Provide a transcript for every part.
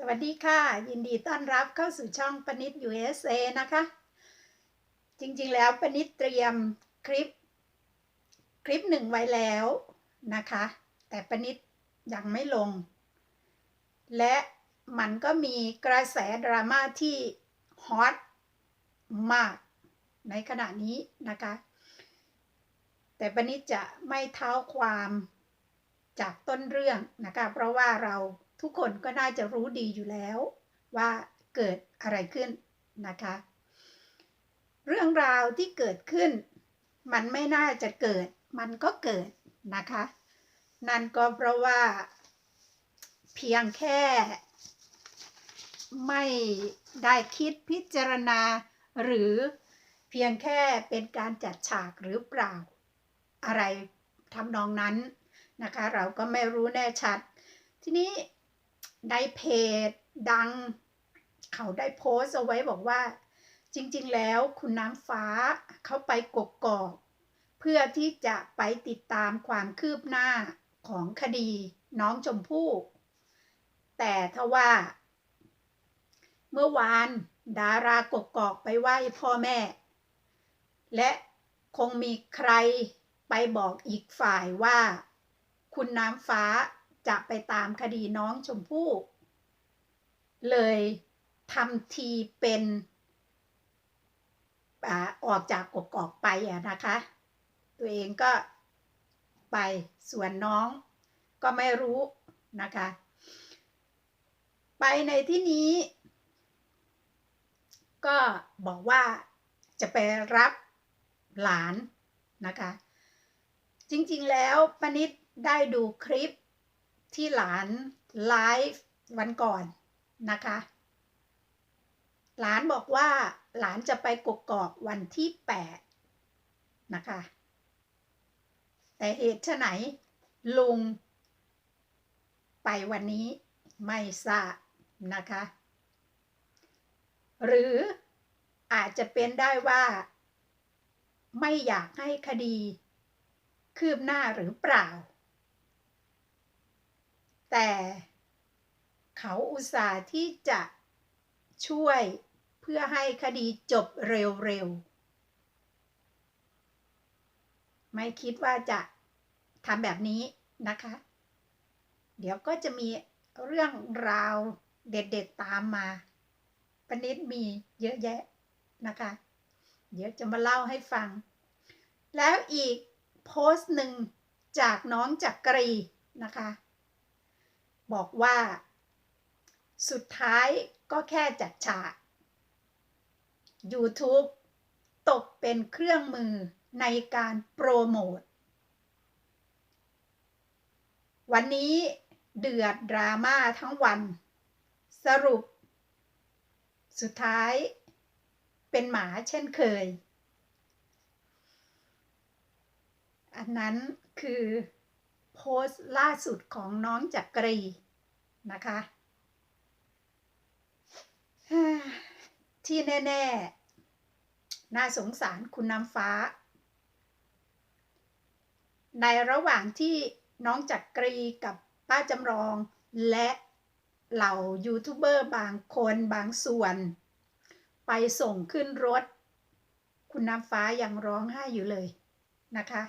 สวัสดีค่ะ ยินดีต้อนรับเข้าสู่ช่องปนิด USA นะคะ จริงๆแล้วปนิดเตรียมคลิป คลิปหนึ่งไว้แล้วนะคะ แต่ปนิดยังไม่ลง และมันก็มีกระแสดราม่าที่ฮอตมากในขณะนี้นะคะ แต่ปนิดจะไม่เท้าความจากต้นเรื่องนะคะ เพราะว่าเรา ทุกคนก็น่าจะรู้ดีอยู่แล้ว ว่าเกิดอะไรขึ้นนะคะ เรื่องราวที่เกิดขึ้น มันไม่น่าจะเกิด มันก็เกิดนะคะ นั่นก็เพราะว่า เพียงแค่ ไม่ได้คิดพิจารณา หรือเพียงแค่เป็นการจัดฉากหรือเปล่า อะไรทำนองนั้นนะคะ เราก็ไม่รู้แน่ชัด ทีนี้ ในเพจดัง เขาได้โพสต์เอาไว้บอกว่า จริงๆแล้วคุณน้ำฟ้าเขาไปกกอก เพื่อที่จะไปติดตามความคืบหน้าของคดีน้องชมพู่ แต่ทว่า เมื่อวานดารากกอกไปไหว้พ่อแม่ และคงมีใครไปบอกอีกฝ่ายว่า คุณน้ำฟ้า จะไปตามคดีน้องชมพู่ เลยทำทีเป็นออกจากกกอกไปอะนะคะ ตัวเองก็ไปส่วนน้องก็ไม่รู้นะคะ ไปในที่นี้ ก็บอกว่าจะไปรับหลานนะคะ จริงๆแล้วปนิดได้ดูคลิป ที่หลานไลฟ์วันก่อนนะคะ หลานบอกว่าหลานจะไปกกอกวันที่8นะคะ แต่เหตุไหนลุง ไปวันนี้ไม่ทราบนะคะ หรืออาจจะเป็นได้ว่า ไม่อยากให้คดี คืบหน้าหรือเปล่า แต่เขาอุตส่าห์ที่จะช่วยเพื่อให้คดีจบเร็วๆ ไม่คิดว่าจะทำแบบนี้นะคะ เดี๋ยวก็จะมีเรื่องราวเด็ดๆตามมาปนิดมีเยอะแยะนะคะ เดี๋ยวจะมาเล่าให้ฟัง แล้วอีกโพสต์หนึ่งจากน้องจักกรีนะคะ บอกว่า สุดท้ายก็แค่จัดฉาก YouTube ตกเป็นเครื่องมือในการโปรโมท วันนี้เดือดดราม่าทั้งวัน สรุป สุดท้ายเป็นหมาเช่นเคย อันนั้นคือ โพสต์ล่าสุดของน้องจักกรีนะคะ ที่แน่ ๆ น่าสงสารคุณน้ำฟ้า ในระหว่างที่น้องจักกรีกับป้าจำลองและเหล่ายูทูบเบอร์บางคนบางส่วน ไปส่งขึ้นรถ คุณน้ำฟ้ายังร้องไห้อยู่เลยนะคะ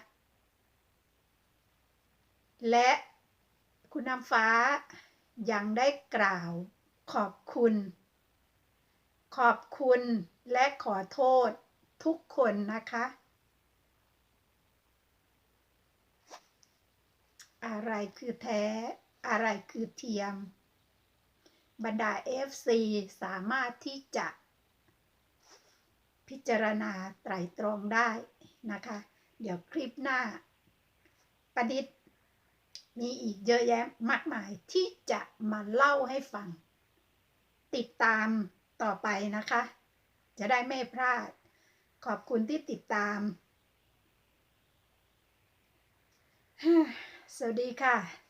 และคุณน้ำฟ้ายังได้กล่าวขอบคุณ ขอบคุณและขอโทษทุกคนนะคะ อะไรคือแท้ อะไรคือเทียม บรรดา FC สามารถที่จะ พิจารณาไตรตรองได้นะคะ เดี๋ยวคลิปหน้า ประดิษฐ์ มีอีกเยอะแยะมากมายที่จะมาเล่าให้ฟัง ติดตามต่อไปนะคะ จะได้ไม่พลาด ขอบคุณที่ติดตาม สวัสดีค่ะ